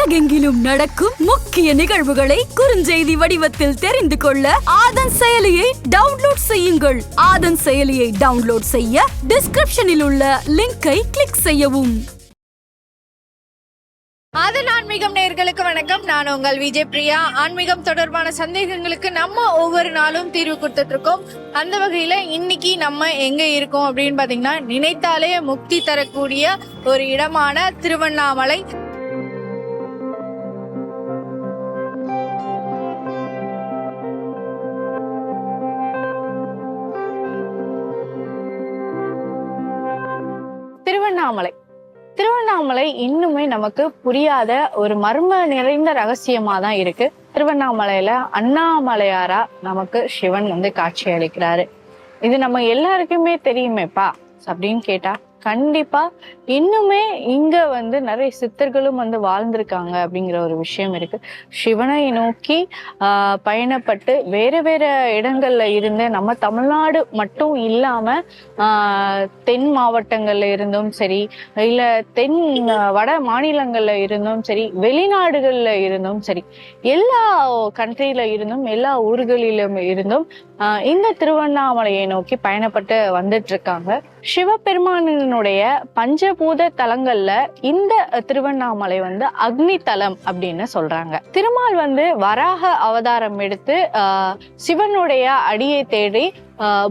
உலகெங்கிலும் நடக்கும் முக்கிய நிகழ்வுகளை குறுஞ்செய்தி வடிவத்தில் தெரிந்து கொள்ள ஆதன் செயலியை டவுன்லோட் செய்யுங்கள். ஆதன் செயலியை டவுன்லோட் செய்ய டிஸ்கிரிப்ஷனில் உள்ள லிங்கை கிளிக் செய்யவும். அதன் ஆன்மீகம் நேர்களுக்கு வணக்கம். நான் உங்கள் விஜய் பிரியா. ஆன்மீகம் தொடர்பான சந்தேகங்களுக்கு நம்ம ஒவ்வொரு நாளும் தீர்வு கொடுத்துட்டு இருக்கோம் அந்த வகையில இன்னைக்கு நம்ம எங்க இருக்கோம் அப்படின்னு பாத்தீங்கன்னா நினைத்தாலே முக்தி தரக்கூடிய ஒரு இடமான திருவண்ணாமலை. திருவண்ணாமலை. திருவண்ணாமலை இன்னுமே நமக்கு புரியாத ஒரு மர்ம நிறைந்த ரகசியமா தான் இருக்கு. திருவண்ணாமலையில அண்ணாமலையாரா நமக்கு சிவன் வந்து காட்சி அளிக்கிறாரு. இது நம்ம எல்லாருக்குமே தெரியுமேப்பா அப்படின்னு கேட்டா கண்டிப்பா. இன்னுமே இங்க வந்து நிறைய சித்தர்களும் வந்து வாழ்ந்திருக்காங்க அப்படிங்கிற ஒரு விஷயம் இருக்கு. சிவனை நோக்கி ஆஹ் பயணப்பட்டு வேற வேற இடங்கள்ல இருந்து நம்ம தமிழ்நாடு மட்டும் இல்லாம தென் மாவட்டங்கள்ல இருந்தும் சரி இல்ல தென் வட மாநிலங்கள்ல இருந்தும் சரி வெளிநாடுகள்ல இருந்தும் சரி எல்லா கண்ட்ரில இருந்தும் எல்லா ஊர்களிலும் இருந்தும் ஆஹ், இந்த திருவண்ணாமலையை நோக்கி பயணப்பட்டு வந்துட்டு இருக்காங்க. சிவபெருமானினுடைய பஞ்சபூத தலங்கள்ல இந்த திருவண்ணாமலை வந்து அக்னி தலம் அப்படின்னு சொல்றாங்க. திருமால் வந்து வராக அவதாரம் எடுத்து ஆஹ், சிவனுடைய அடியை தேடி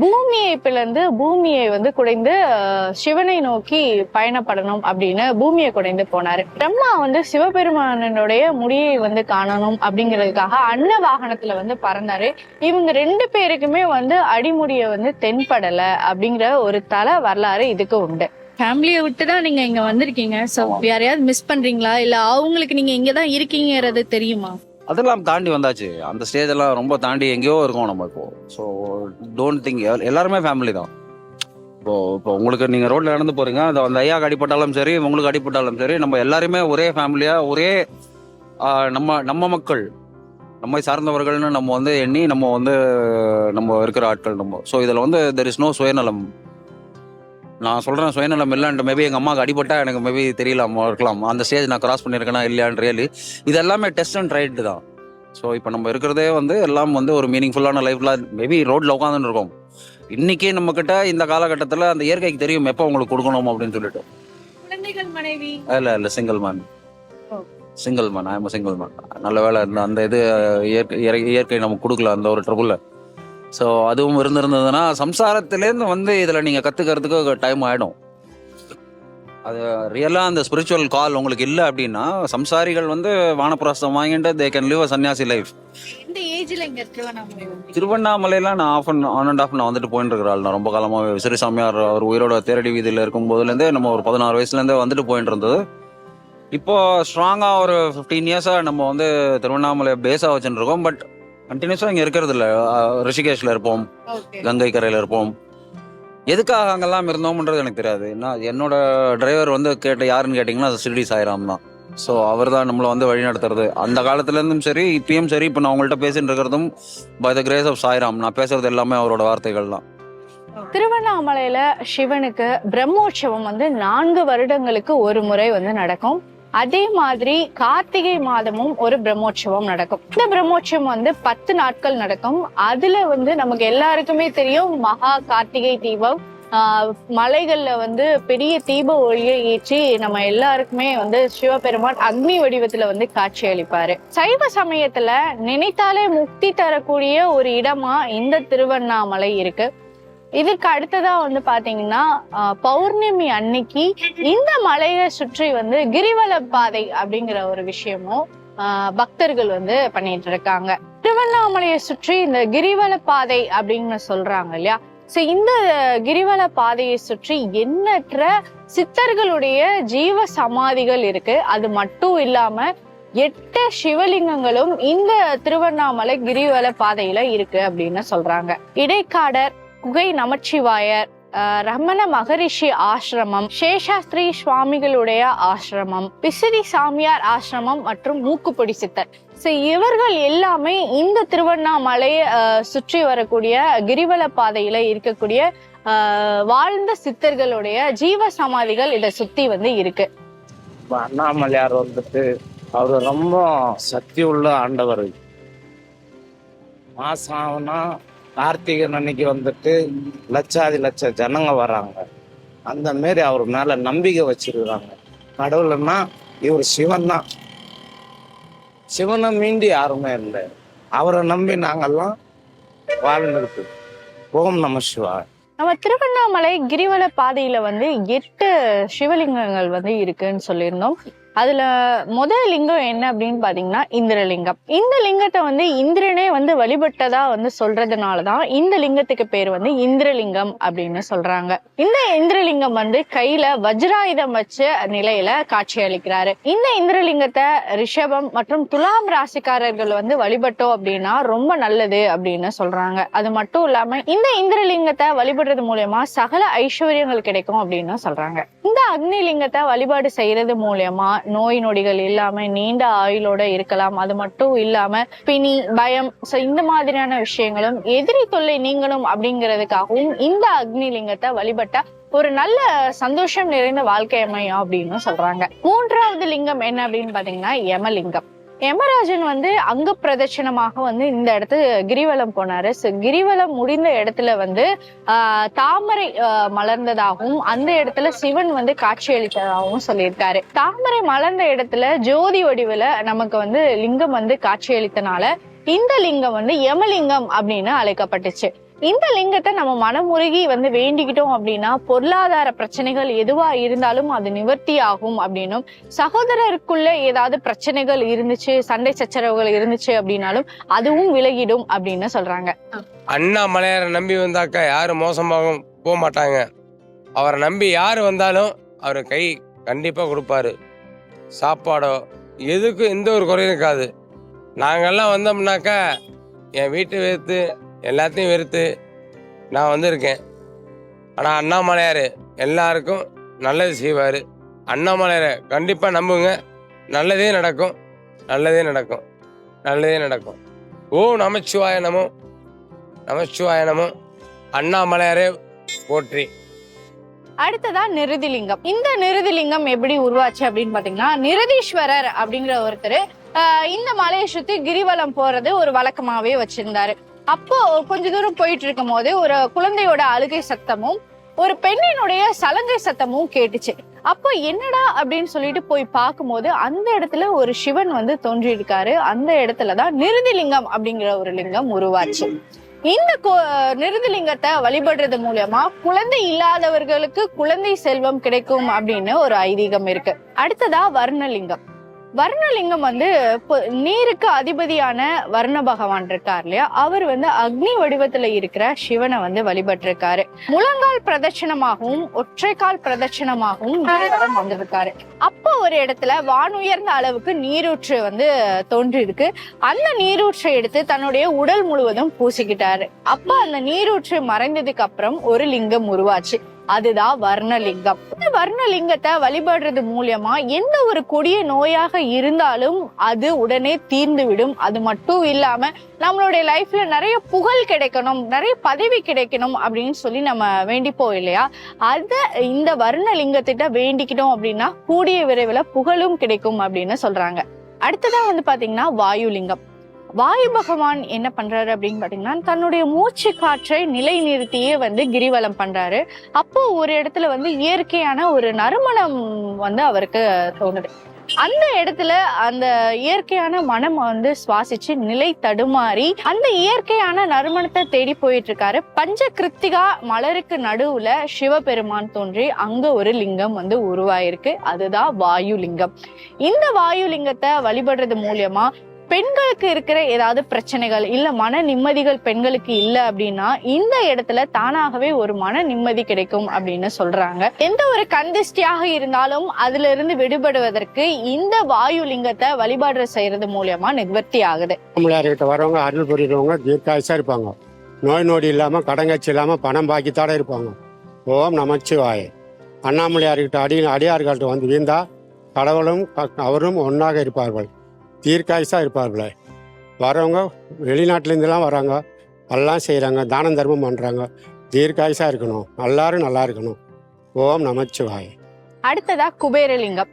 பூமியை பிளந்து பூமியை வந்து குடைந்து சிவனை நோக்கி பயணப்படணும் அப்படின்னு பூமியை குடைந்து போனாரு. பிரம்மா வந்து சிவபெருமானனுடைய முடியை வந்து காணணும் அப்படிங்கிறதுக்காக அன்ன வாகனத்துல வந்து பறந்தாரு. இவங்க ரெண்டு பேருக்குமே வந்து அடிமுடியை வந்து தென்படல அப்படிங்கிற ஒரு தல வரலாறு இதுக்கு உண்டு. ஃபேமிலியை விட்டு தான் நீங்க இங்க வந்திருக்கீங்க. சோ யாரையாவது மிஸ் பண்றீங்களா? இல்ல அவங்களுக்கு நீங்க இங்க தான் இருக்கீங்கிறது தெரியுமா? அதெல்லாம் தாண்டி வந்தாச்சு. அந்த ஸ்டேஜ் எல்லாம் ரொம்ப தாண்டி எங்கேயோ இருக்கோம் நம்ம இப்போ. ஸோ டோன்ட் திங்க் எல்லாருமே ஃபேமிலி தான். இப்போ இப்போ உங்களுக்கு நீங்கள் ரோட்ல நடந்து போறீங்க அது அந்த ஐயாக்கு அடிப்பட்டாலும் சரி உங்களுக்கு அடிப்பட்டாலும் சரி நம்ம எல்லாருமே ஒரே ஃபேமிலியா ஒரே நம்ம நம்ம மக்கள் நம்மை சார்ந்தவர்கள்னு நம்ம வந்து எண்ணி நம்ம வந்து நம்ம இருக்கிற ஆட்கள் நம்ம. ஸோ இதில் வந்து தெர் இஸ் நோ சுயநலம். நான் சொல்றேன் சுயநலம் இல்லைன்ட்டு மேபி எங்க அம்மாவுக்கு அடிபட்டா எனக்கு மேபி தெரியலாமா இருக்கலாம். அந்த ஸ்டேஜ் நான் கிராஸ் பண்ணியிருக்கேனா இல்லையான்னு ரியலி இது எல்லாமே டெஸ்ட் அண்ட் ரைட் தான். ஸோ இப்போ நம்ம இருக்கிறதே வந்து எல்லாம் வந்து ஒரு மீனிங்ஃபுல்லான லைஃப்ல மேபி ரோட்ல உட்காந்துன்னு இருக்கோம். இன்னைக்கே நம்ம கிட்ட இந்த காலகட்டத்தில் அந்த இயற்கைக்கு தெரியும் எப்போ உங்களுக்கு கொடுக்கணும் அப்படின்னு சொல்லிட்டு. இல்ல இல்ல single man. Single man I single man நல்ல வேலை அந்த இது இயற்கை இயற்கை- இயற்கை நமக்கு கொடுக்கல அந்த ஒரு ட்ரபுள் ஸோ அதுவும் இருந்திருந்ததுன்னா சம்சாரத்திலேருந்து வந்து இதில் நீங்கள் கற்றுக்கிறதுக்கு டைம் ஆகிடும் அது ரியலாக அந்த ஸ்பிரிச்சுவல் கால் உங்களுக்கு இல்லை அப்படின்னா சம்சாரிகள் வந்து வானப்பிரஸ்தம் வாங்கிட்டு தே கேன் லிவ் அ சன்னியாசி லைஃப் இந்த ஏஜ்ல இங்க திருவண்ணாமலை வந்து திருவண்ணாமலையில நான் off and on and off நான் வந்துட்டு போயிட்டு இருக்கிற ஆள் நான் ரொம்ப காலமாக விசிறி சாமியார் அவர் உயிரோட தேரடி வீதியில் இருக்கும் போதுலேருந்தே நம்ம ஒரு பதினாறு வயசுலேருந்தே வந்துட்டு போயிட்டு இருந்தது இப்போ ஸ்ட்ராங்காக ஒரு ஃபிஃப்டீன் இயர்ஸாக நம்ம வந்து திருவண்ணாமலை பேஸாக வச்சுட்டு இருக்கோம் பட் கண்டினியூஸாக இங்கே இருக்கிறது இல்லை ரிஷிகேஷில் இருப்போம். கங்கை கரையில் இருப்போம். எதுக்காக அங்கெல்லாம் இருந்தோம்ன்றது எனக்கு தெரியாது. நான் என்னோட டிரைவர் வந்து கேட்ட யாருன்னு கேட்டிங்கன்னா அது சிறுடி சாய்ராம் தான். ஸோ அவர் தான் நம்மளை வந்து வழி நடத்துறது. அந்த காலத்துலேருந்தும் சரி இப்பயும் சரி இப்போ நான் உங்கள்கிட்ட பேசிட்டு இருக்கிறதும் by the grace of Sairam. நான் பேசுறது எல்லாமே அவரோட வார்த்தைகள் தான். திருவண்ணாமலையில சிவனுக்கு பிரம்மோற்சவம் வந்து நான்கு வருடங்களுக்கு ஒரு முறை வந்து நடக்கும். அதே மாதிரி கார்த்திகை மாதமும் ஒரு பிரம்மோற்சவம் நடக்கும். இந்த பிரம்மோற்சவம் வந்து பத்து நாட்கள் நடக்கும். அதுல வந்து நமக்கு எல்லாருக்குமே தெரியும் மகா கார்த்திகை தீபம். மலைகள்ல வந்து பெரிய தீப ஒளியை ஏற்றி நம்ம எல்லாருக்குமே வந்து சிவபெருமான் அக்னி வடிவத்துல வந்து காட்சி அளிப்பாரு. சைவ சமயத்துல நினைத்தாலே முக்தி தரக்கூடிய ஒரு இடமா இந்த திருவண்ணாமலை இருக்கு. இதுக்கு அடுத்ததா வந்து பாத்தீங்கன்னா பௌர்ணமி அன்னைக்கு இந்த மலையை சுற்றி வந்து கிரிவல பாதை அப்படிங்கிற ஒரு விஷயமும் பக்தர்கள் வந்து பண்ணிட்டு இருக்காங்க. திருவண்ணாமலையை சுற்றி இந்த கிரிவல பாதை அப்படின்னு சொல்றாங்க இல்லையா? சோ இந்த கிரிவல பாதையை சுற்றி எண்ணற்ற சித்தர்களுடைய ஜீவ சமாதிகள் இருக்கு. அது மட்டும் இல்லாம எட்டு சிவலிங்கங்களும் இந்த திருவண்ணாமலை கிரிவல பாதையில இருக்கு அப்படின்னு சொல்றாங்க. இடைக்காடர் குகை நமச்சிவாயர் ரமண மகரிஷி ஆசிரமம் சேஷாஸ்திரி சுவாமிகளுடைய ஆசிரமம் பிசிறி சாமியார் ஆசிரமம் மற்றும் மூக்குப்பொடி சித்தர். ஸோ இவர்கள் எல்லாமே இந்த திருவண்ணாமலையை சுற்றி வரக்கூடிய கிரிவல பாதையில இருக்கக்கூடிய வாழ்ந்த சித்தர்களுடைய ஜீவ சமாதிகள் இதை சுத்தி வந்து இருக்கு. அண்ணாமலையார் வந்துட்டு அவர் ரொம்ப சக்தி உள்ள ஆண்டவர். மாசம் ஆகுனா கார்த்திகை அன்னைக்கு வந்துட்டு லட்சாதி லட்ச ஜனங்க வராங்க. அந்த மாரி அவர் மேல நம்பிக்கை வச்சிருக்காங்க. கடவுள்னா இவர் சிவன் தான். சிவனை மீண்டி யாருமே இல்லை. அவரை நம்பி நாங்கெல்லாம் வாழ்ந்துருக்கு ஓம் நம சிவாய். நம்ம திருவண்ணாமலை கிரிவல பாதையில வந்து எட்டு சிவலிங்கங்கள் வந்து இருக்குன்னு சொல்லியிருந்தோம். அதுல முதல் லிங்கம் என்ன அப்படின்னு பாத்தீங்கன்னா இந்திரலிங்கம். இந்த லிங்கத்தை வந்து இந்திரனே வந்து வழிபட்டதா வந்து சொல்றதுனாலதான் இந்த லிங்கத்துக்கு பேர் வந்து இந்திரலிங்கம் அப்படின்னு சொல்றாங்க. இந்த இந்திரலிங்கம் வந்து கையில வஜ்ராயுதம் வச்ச நிலையில காட்சி அளிக்கிறாரு இந்த இந்திரலிங்கத்தை ரிஷபம் மற்றும் துலாம் ராசிக்காரர்கள் வந்து வழிபட்டோம் அப்படின்னா ரொம்ப நல்லது அப்படின்னு சொல்றாங்க. அது மட்டும் இல்லாம இந்த இந்திரலிங்கத்தை வழிபடுறது மூலயமா சகல ஐஸ்வர்யங்கள் கிடைக்கும் அப்படின்னு சொல்றாங்க. இந்த அக்னி லிங்கத்தை வழிபாடு செய்யறது மூலயமா நோய் நொடிகள் இல்லாம நீண்ட ஆயுளோட இருக்கலாம். அது மட்டும் இல்லாம பிணி பயம் சோ இந்த மாதிரியான விஷயங்களும் எதிரி தொல்லை நீங்கணும் அப்படிங்கிறதுக்காகவும் இந்த அக்னி லிங்கத்தை வழிபட்டா ஒரு நல்ல சந்தோஷம் நிறைந்த வாழ்க்கை அமையும் அப்படின்னு சொல்றாங்க. மூன்றாவது லிங்கம் என்ன அப்படின்னு பாத்தீங்கன்னா யமலிங்கம். யமராஜன் வந்து அங்க பிரதட்சணமாக வந்து இந்த இடத்து கிரிவலம் போனாரு. கிரிவலம் முடிந்த இடத்துல வந்து ஆஹ் தாமரை மலர்ந்ததாகவும் அந்த இடத்துல சிவன் வந்து காட்சியளித்ததாகவும் சொல்லியிருக்காரு. தாமரை மலர்ந்த இடத்துல ஜோதி வடிவுல நமக்கு வந்து லிங்கம் வந்து காட்சியளித்தனால இந்த லிங்கம் வந்து யமலிங்கம் அப்படின்னு அழைக்கப்பட்டுச்சு. இந்த லிங்கத்தை நம்ம மனமுருகி வந்து வேண்டிக்கிட்டோம் அப்படின்னா பொருளாதார பிரச்சனைகள் எதுவா இருந்தாலும் அது நிவர்த்தி ஆகும் அப்படின்னும். சகோதரருக்குள்ள ஏதாவது பிரச்சனைகள் இருந்துச்சு சண்டை சச்சரவுகள் இருந்துச்சு அப்படின்னாலும் அதுவும் விலகிடும் அப்படின்னு சொல்றாங்க. அண்ணாமலையாரை நம்பி வந்தாக்கா யாரும் மோசமாகவும் போக மாட்டாங்க. அவரை நம்பி யார் வந்தாலும் அவர் கை கண்டிப்பாக கொடுப்பாரு. சாப்பாடோ எதுக்கும் எந்த ஒரு குறையும் இருக்காது. நாங்கெல்லாம் வந்தோம்னாக்கா என் வீட்டை வைத்து எல்லாத்தையும் வெறுத்து நான் வந்திருக்கேன். ஆனால் அண்ணாமலையார் எல்லாருக்கும் நல்லது செய்வார். அண்ணாமலையாரை கண்டிப்பாக நம்புங்க. நல்லதே நடக்கும். நல்லதே நடக்கும். நல்லதே நடக்கும். ஓ நமச்சிவாய நமோ. நமச்சிவாய நமோ. அண்ணாமலையாரே போற்றி. அடுத்ததா நிருதிலிங்கம். இந்த நிருதிலிங்கம் எப்படி உருவாச்சு அப்படின்னு பாத்தீங்கன்னா நிருதீஸ்வரர் அப்படிங்கிற ஒருத்தர் இந்த மலையை சுத்தி கிரிவலம் போறது ஒரு வழக்கமாவே வச்சிருந்தாரு. அப்போ கொஞ்ச தூரம் போயிட்டு இருக்கும் போது ஒரு குழந்தையோட அழுகை சத்தமும் ஒரு பெண்ணினுடைய சலங்கை சத்தமும் கேட்டுச்சு. அப்போ என்னடா அப்படின்னு சொல்லிட்டு போய் பார்க்கும்போது அந்த இடத்துல ஒரு சிவன் வந்து தோன்றியிருக்காரு. அந்த இடத்துலதான் நிருதிலிங்கம் அப்படிங்கிற ஒரு லிங்கம் உருவாச்சு. இந்த கோ- நிருதிலிங்கத்தை வழிபடுறது மூலியமா குழந்தை இல்லாதவர்களுக்கு குழந்தை செல்வம் கிடைக்கும் அப்படின்னு ஒரு ஐதீகம் இருக்கு. அடுத்ததா வர்ணலிங்கம். வர்ணலிங்கம் வந்து நீருக்கு அதிபதியான வர்ண பகவான் இருக்கார் இல்லையா? அவர் வந்து அக்னி வடிவத்துல இருக்கிற சிவனை வந்து வழிபட்டிருக்காரு. முழங்கால் பிரதட்சணமாகவும் ஒற்றைக்கால் பிரதட்சணமாகவும் வந்திருக்காரு. அப்போ ஒரு இடத்துல வானுயர்ந்த அளவுக்கு நீரூற்று வந்து தோன்றி இருக்கு அந்த நீரூற்றை எடுத்து தன்னுடைய உடல் முழுவதும் பூசிக்கிட்டாரு. அப்ப அந்த நீரூற்று மறைந்ததுக்கு அப்புறம் ஒரு லிங்கம் உருவாச்சு. அதுதான் வர்ணலிங்கம். இந்த வர்ணலிங்கத்தை வழிபடுறது மூலியமா எந்த ஒரு கொடிய நோயாக இருந்தாலும் அது உடனே தீர்ந்துவிடும். அது மட்டும் இல்லாம நம்மளுடைய லைஃப்ல நிறைய புகழ் கிடைக்கணும் நிறைய பதவி கிடைக்கணும் அப்படின்னு சொல்லி நம்ம வேண்டிப்போம் இல்லையா? அத இந்த வர்ணலிங்கத்திட்ட வேண்டிக்கிட்டோம் அப்படின்னா கூடிய விரைவில் புகழும் கிடைக்கும் அப்படின்னு சொல்றாங்க. அடுத்ததான் வந்து பாத்தீங்கன்னா வாயுலிங்கம். வாயு பகவான் என்ன பண்றாரு அப்படின்னு பாத்தீங்கன்னா தன்னுடைய மூச்சு காற்றை நிலை நிறுத்தியே வந்து கிரிவலம் பண்றாரு. அப்போ ஒரு இடத்துல வந்து இயற்கையான ஒரு நறுமணம் வந்து அவருக்கு தோணுது. அந்த இடத்துல அந்த இயற்கையான மனம் வந்து சுவாசிச்சு நிலை தடுமாறி அந்த இயற்கையான நறுமணத்தை தேடி போயிட்டு இருக்காரு பஞ்ச கிருத்திகா மலருக்கு நடுவுல சிவபெருமான் தோன்றி அங்க ஒரு லிங்கம் வந்து உருவாயிருக்கு. அதுதான் வாயு லிங்கம் இந்த வாயு லிங்கத்தை வழிபடுறது மூலியமா பெண்களுக்கு இருக்கிற ஏதாவது பிரச்சனைகள் இல்ல மன நிம்மதிகள் பெண்களுக்கு இல்ல அப்படின்னா இந்த இடத்துல தானாகவே ஒரு மன நிம்மதி கிடைக்கும் அப்படின்னு சொல்றாங்க. எந்த ஒரு கந்திஷ்டியாக இருந்தாலும் அதுல இருந்து விடுபடுவதற்கு இந்த வாயு லிங்கத்தை வழிபாடு செய்யறது மூலியமா நிவர்த்தி ஆகுது. அண்ணாமலையார்கிட்ட வரவங்க அருள் புரிகிறவங்க தீர்க்காயசா இருப்பாங்க. நோய் நொடி இல்லாமல் கடங்காட்சி இல்லாமல் பணம் பாக்கித்தாட இருப்பாங்க. ஓம் நமச்சிவாய. அண்ணாமலையார்கிட்ட அடி அடியார்கள்ட்ட வந்து வீழ்ந்தா கடவுளும் அவரும் ஒன்றாக இருப்பார்கள். தீர்க்காயுசா இருப்பார்களே. வரவங்க வெளிநாட்டிலேருந்துலாம் வராங்க. எல்லாம் செய்கிறாங்க தானம் தர்மம் பண்ணுறாங்க தீர்க்காயுசா இருக்கணும். எல்லாரும் நல்லா இருக்கணும். ஓம் நமச்சிவாய். அடுத்ததா குபேரலிங்கம்.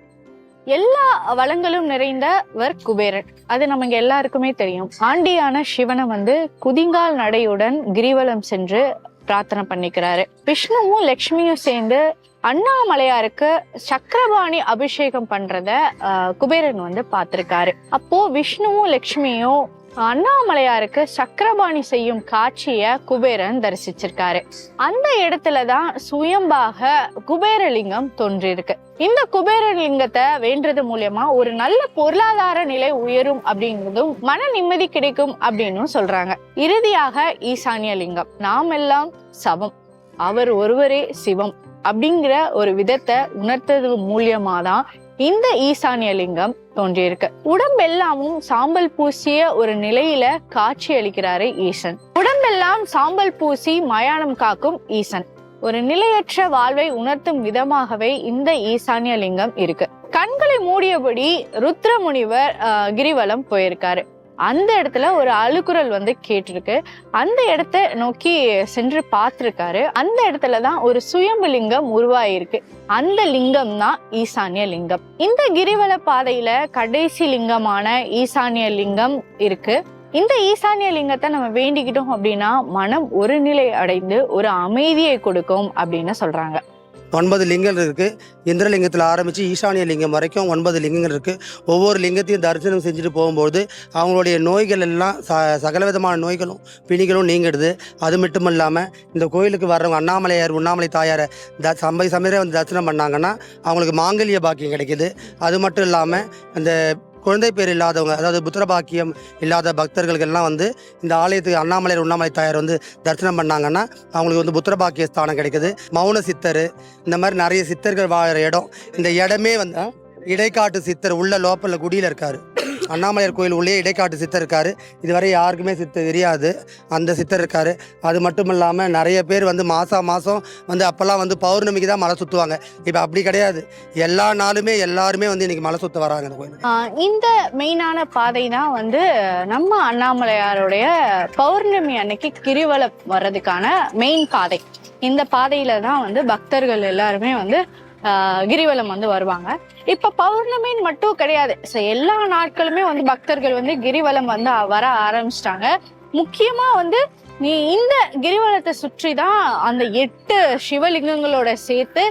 எல்லா வளங்களும் நிறைந்தவர் குபேரன். அது நமக்கு எல்லாருக்குமே தெரியும். ஆண்டியான சிவனை வந்து குதிங்கால் நடையுடன் கிரிவலம் சென்று பிரார்த்தனை பண்ணிக்கிறாரு. விஷ்ணுவும் லக்ஷ்மியும் சேர்ந்து அண்ணாமலையாருக்கு சக்கரபாணி அபிஷேகம் பண்றத ஆஹ், குபேரன் வந்து பார்த்திருக்காரு. அப்போ விஷ்ணுவும் லக்ஷ்மியும் அண்ணாமலையாருக்கு சக்கரபாணி செய்யும் காட்சிய குபேரன் தரிசிச்சிருக்காரு. அந்த இடத்துலதான் சுயம்பாக குபேரலிங்கம் தோன்றியிருக்கு. இந்த குபேரலிங்கத்தை வேண்டது மூலியமா ஒரு நல்ல பொருளாதார நிலை உயரும் அப்படிங்கிறதும் மன நிம்மதி கிடைக்கும் அப்படின்னும் சொல்றாங்க. இறுதியாக ஈசானிய லிங்கம். நாம் எல்லாம் சமம் அவர் ஒருவரே சிவம் அப்படிங்கிற ஒரு விதத்தை உணர்த்தது மூலியமா தான் இந்த ஈசானிய லிங்கம் தோன்றியிருக்கு. உடம்பெல்லாமும் சாம்பல் பூசிய ஒரு நிலையில காட்சி அளிக்கிறாரு ஈசன். உடம்பெல்லாம் சாம்பல் பூசி மயானம் காக்கும் ஈசன். ஒரு நிலையற்ற வாழ்வை உணர்த்தும் விதமாகவே இந்த ஈசானிய லிங்கம் இருக்கு. கண்களை மூடியபடி ருத்ரமுனிவர் கிரிவலம் போயிருக்காரு. அந்த இடத்துல ஒரு அழுக்குரல் வந்து கேட்டிருக்கு. அந்த இடத்த நோக்கி சென்று பார்த்துருக்காரு. அந்த இடத்துல தான் ஒரு சுயம்பு லிங்கம் உருவாயிருக்கு. அந்த லிங்கம் தான் ஈசானிய லிங்கம். இந்த கிரிவல பாதையில கடைசி லிங்கமான ஈசானிய லிங்கம் இருக்கு. இந்த ஈசானிய லிங்கத்தை நம்ம வேண்டிக்கிட்டோம் அப்படின்னா மனம் ஒரு நிலை அடைந்து ஒரு அமைதியை கொடுக்கும் அப்படின்னு சொல்றாங்க. ஒன்பது லிங்கங்கள் இருக்குது இந்திரலிங்கத்தில் ஆரம்பித்து ஈசானிய லிங்கம் வரைக்கும் ஒன்பது லிங்கங்கள் இருக்குது ஒவ்வொரு லிங்கத்தையும் தரிசனம் செஞ்சுட்டு போகும்போது அவங்களுடைய நோய்கள் எல்லாம் ச சகலவிதமான நோய்களும் பிணிகளும் நீங்கிடுது. அது மட்டும் இல்லாமல் இந்த கோயிலுக்கு வர்றவங்க அண்ணாமலையார் உண்ணாமலை தாயாரை த சம்பை சமயரை வந்து தரிசனம் பண்ணாங்கன்னா அவங்களுக்கு மாங்கல்ய பாக்கியம் கிடைக்கிது. அது மட்டும் இல்லாமல் இந்த குழந்தை பேர் இல்லாதவங்க அதாவது புத்திர பாக்கியம் இல்லாத பக்தர்களுக்கெல்லாம் வந்து இந்த ஆலயத்துக்கு அண்ணாமலையர் உண்ணாமலை தாயார் வந்து தரிசனம் பண்ணாங்கன்னா அவங்களுக்கு வந்து புத்திர பாக்கிய ஸ்தானம் கிடைக்குது. மௌன சித்தர் இந்த மாதிரி நிறைய சித்தர்கள் வாழற இடம். இந்த இடமே வந்து இடைக்காட்டு சித்தர் உள்ள லோப்பலில் குடியில் இருக்காரு. அண்ணாமலையார் கோயில் உள்ளே இடைக்காட்டு சித்தர் இருக்காரு. இதுவரை யாருக்குமே சித்தர் தெரியாது. அந்த சித்தர் இருக்காரு. அது மட்டும் இல்லாமல் நிறைய பேர் வந்து மாதம் மாதம் வந்து அப்போல்லாம் வந்து பௌர்ணமிக்கு தான் மலை சுற்றுவாங்க இப்போ அப்படி கிடையாது. எல்லா நாளுமே எல்லாருமே வந்து இன்னைக்கு மலை சுற்ற வராங்க இந்த கோயில் இந்த மெயினான பாதை தான் வந்து நம்ம அண்ணாமலையாருடைய பௌர்ணமி அன்னைக்கு கிரிவலம் வர்றதுக்கான மெயின் பாதை. இந்த பாதையில தான் வந்து பக்தர்கள் எல்லாருமே வந்து கிரிவலம் வந்து வருவாங்க. இப்ப பௌர்ணமின்னு மட்டும் கிடையாது. ஸோ எல்லா நாட்களுமே வந்து பக்தர்கள் வந்து கிரிவலம் வந்து வர ஆரம்பிச்சிட்டாங்க. முக்கியமா வந்து நீ இந்த கிரிவலத்தை சுற்றி தான் அந்த எட்டு சிவலிங்கங்களோட சேர்த்து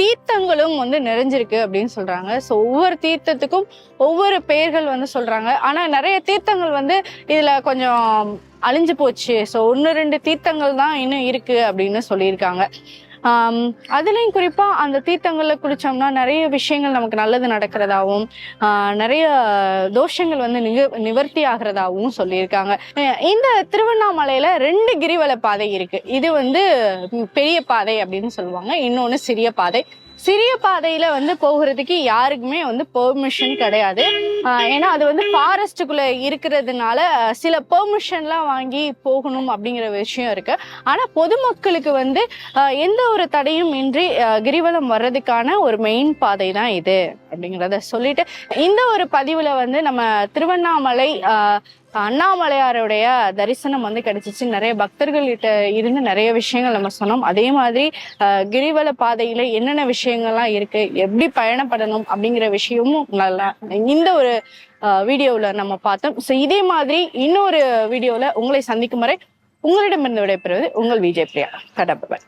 தீர்த்தங்களும் வந்து நிறைஞ்சிருக்கு அப்படின்னு சொல்றாங்க. ஸோ ஒவ்வொரு தீர்த்தத்துக்கும் ஒவ்வொரு பெயர்கள் வந்து சொல்றாங்க. ஆனா நிறைய தீர்த்தங்கள் வந்து இதுல கொஞ்சம் அழிஞ்சு போச்சு. ஸோ ஒன்று ரெண்டு தீர்த்தங்கள் தான் இன்னும் இருக்கு அப்படின்னு சொல்லியிருக்காங்க. அதுலேயும் குறிப்பாக அந்த தீர்த்தங்களில் குளித்தோம்னா நிறைய விஷயங்கள் நமக்கு நல்லது நடக்கிறதாகவும் நிறைய தோஷங்கள் வந்து நிக நிவர்த்தி ஆகிறதாகவும் சொல்லியிருக்காங்க. இந்த திருவண்ணாமலையில் ரெண்டு கிரிவல பாதை இருக்குது இது வந்து பெரிய பாதை அப்படின்னு சொல்லுவாங்க. இன்னொன்று சிறிய பாதை. சிறிய பாதையில வந்து போகிறதுக்கு யாருக்குமே வந்து பெர்மிஷன் கிடையாது. ஆஹ் ஏன்னா அது வந்து ஃபாரஸ்ட்டுக்குள்ள இருக்கிறதுனால சில பெர்மிஷன்லாம் வாங்கி போகணும் அப்படிங்கிற விஷயம் இருக்கு. ஆனா பொதுமக்களுக்கு வந்து எந்த ஒரு தடையும் இன்றி கிரிவலம் வர்றதுக்கான ஒரு மெயின் பாதை தான் இது. அப்படிங்கிறத சொல்லிட்டு இந்த ஒரு பதிவுல வந்து நம்ம திருவண்ணாமலை ஆஹ், அண்ணாமலையாருடைய தரிசனம் வந்து கிடைச்சிச்சு. நிறைய பக்தர்கள்கிட்ட இருந்து நிறைய விஷயங்கள் நம்ம சொன்னோம். அதே மாதிரி ஆஹ், கிரிவல பாதையில என்னென்ன விஷயங்கள்லாம் இருக்கு எப்படி பயணப்படணும் அப்படிங்கிற விஷயமும் நல்லா இந்த ஒரு வீடியோவில் நம்ம பார்த்தோம். ஸோ இதே மாதிரி இன்னொரு வீடியோவில் உங்களை சந்திக்கும் வரை உங்களிடமிருந்து விடைபெறுவது உங்கள் விஜய் பிரியா. கடப்பை